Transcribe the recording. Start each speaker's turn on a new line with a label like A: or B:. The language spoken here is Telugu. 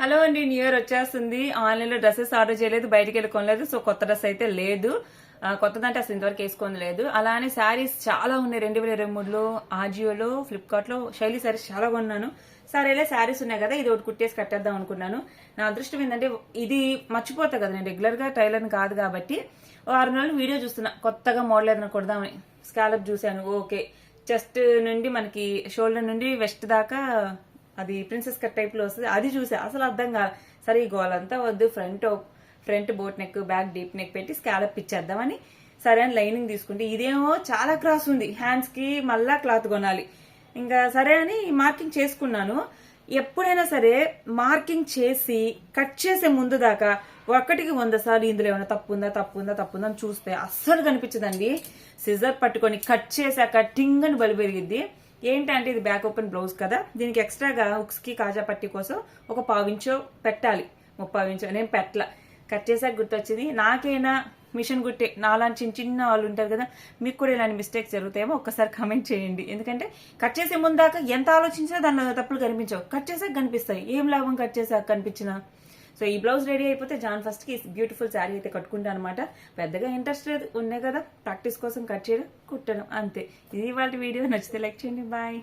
A: హలో అండి న్యూ ఇయర్ వచ్చేస్తుంది. ఆన్లైన్లో డ్రెస్సెస్ ఆర్డర్ చేయలేదు బయటికి వెళ్ళి కొనలేదు. సో కొత్త డ్రెస్ అయితే లేదు. కొత్తదంటే అసలు ఇంతవరకు వేసుకొని లేదు. అలానే శారీస్ చాలా ఉన్నాయి. రెండు వేల ఇరవై మూడులో ఆజియోలో ఫ్లిప్కార్ట్లో శైలి శారీస్ చాలా కొన్నాను. సరేలే శారీస్ ఉన్నాయి కదా ఇది ఒకటి కుట్టేసి కట్టేద్దాం అనుకున్నాను. నా అదృష్టం ఏంటంటే ఇది మర్చిపోతా కదా నేను రెగ్యులర్గా టైలర్ కాదు కాబట్టి. వారం ఆరు నెలలు వీడియో చూస్తున్నా. కొత్తగా మోడల్ ఏదైనా కొడదామని. స్కాలప్ చూశాను. ఓకే. చెస్ట్ నుండి మనకి షోల్డర్ నుండి వెస్ట్ దాకా అది ప్రిన్సెస్ కట్ టైప్లో వస్తుంది. అది చూసా. అసలు అర్థం కాదు సరే ఈ గోలంతా వద్దు. Front front boat neck back deep neck పెట్టి స్కాలప్ ఇచ్చేద్దామని సరే అని లైనింగ్ తీసుకుంటే ఇదేమో చాలా క్రాస్ ఉంది. హ్యాండ్స్కి మళ్ళా క్లాత్ కొనాలి. ఇంకా సరే అని మార్కింగ్ చేసుకున్నాను. ఎప్పుడైనా సరే మార్కింగ్ చేసి కట్ చేసే ముందు దాకా ఒక్కటికి వంద సార్లు ఇందులో ఏమైనా తప్పు ఉందా తప్పు ఉందా తప్పు ఉందా అని చూస్తే అస్సలు కనిపించదండి. సిజర్ పట్టుకొని కట్ చేశాక టింగ్ అని బలి పెరిగిద్ది. ఏంటంటే ఇది బ్యాక్ ఓపెన్ బ్లౌజ్ కదా. దీనికి ఎక్స్ట్రాగా హుక్స్కి కాజా పట్టి కోసం ఒక పావించో పెట్టాలి. ముప్పై ఇంచో నేను పెట్టల. కట్ చేశాక గుర్తొచ్చింది. నాకైనా మిషన్ గుట్టే నాలాంటి చిన్న చిన్న వాళ్ళు ఉంటారు కదా మీకు కూడా ఇలాంటి మిస్టేక్స్ జరుగుతాయేమో ఒక్కసారి కమెంట్ చేయండి. ఎందుకంటే కట్ చేసే ముందాక ఎంత ఆలోచించినా దానిలో తప్పులు కనిపించవు. కట్ చేసాక కనిపిస్తాయి. ఏం లాభం కట్ చేసాక కనిపించినా? సో ఈ బ్లౌజ్ రెడీ అయిపోతే జాన్ ఫస్ట్కి బ్యూటిఫుల్ శారీ అయితే కట్టుకుంటాను అనమాట పెద్దగా ఇంట్రెస్ట్ లేదు ఉన్నాయి కదా. ప్రాక్టీస్ కోసం కట్ చేయడం కుట్టడం అంతే. ఇది వాళ్ళ వీడియో. నచ్చితే లైక్ చేయండి. బాయ్